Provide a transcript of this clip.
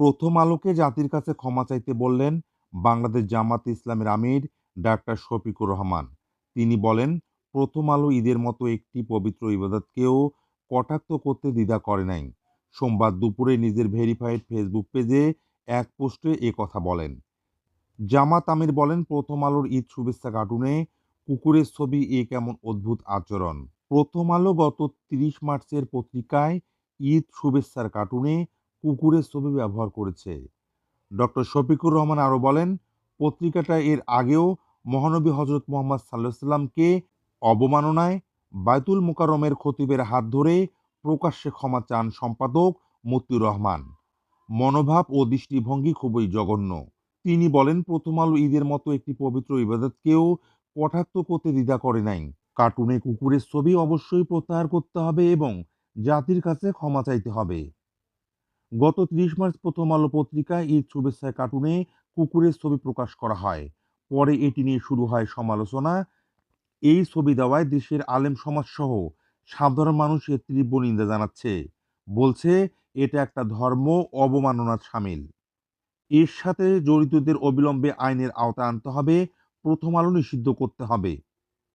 প্রথম আলোকে জাতির কাছে ক্ষমা চাইতে বললেন বাংলাদেশ জামাত ইসলামের আমির ডাক্তার শফিকুর রহমান। তিনি বলেন, প্রথম আলো ঈদের মতো একটি পবিত্র ইবাদতকেও কটাক্ত করতে দ্বিধা করে নাই। সোমবার দুপুরে নিজের ভেরিফাইড ফেসবুক পেজে এক পোস্টে এ কথা বলেন। জামাত আমির বলেন, প্রথম আলোর ঈদ শুভেচ্ছা কার্টুনে কুকুরের ছবি এ কেমন অদ্ভুত আচরণ। প্রথম আলো গত তিরিশ মার্চের পত্রিকায় ঈদ শুভেচ্ছার কার্টুনে কুকুরের ছবি ব্যবহার করেছে। ডক্টর শফিকুর রহমান আরও বলেন, পত্রিকাটা এর আগেও মহানবী হজরত মোহাম্মদ সাল্লাহ সাল্লামকে অবমাননায় বায়তুল মোকাররমের খতিবের হাত ধরে প্রকাশ্যে ক্ষমা চান সম্পাদক মতিউর রহমান। মনোভাব ও দৃষ্টিভঙ্গি খুবই জঘন্য। তিনি বলেন, প্রথম আলো ঈদের মতো একটি পবিত্র ইবাদতকেও কটাক্ত করতে দ্বিধা করে নাই। কার্টুনে কুকুরের ছবি অবশ্যই প্রত্যাহার করতে হবে এবং জাতির কাছে ক্ষমা চাইতে হবে। গত ত্রিশ মার্চ প্রথম আলো পত্রিকায় ঈদ শুভেচ্ছায় কার্টুনে কুকুরের ছবি প্রকাশ করা হয়। পরে এটি নিয়ে শুরু হয় সমালোচনা। এই ছবি দেওয়ায় দেশের আলেম সমাজ সহ সাধারণ মানুষ এর তীব্র নিন্দা জানাচ্ছে। বলছে, এটা একটা ধর্ম অবমাননার সামিল। এর সাথে জড়িতদের অবিলম্বে আইনের আওতায় আনতে হবে। প্রথম আলো নিষিদ্ধ করতে হবে।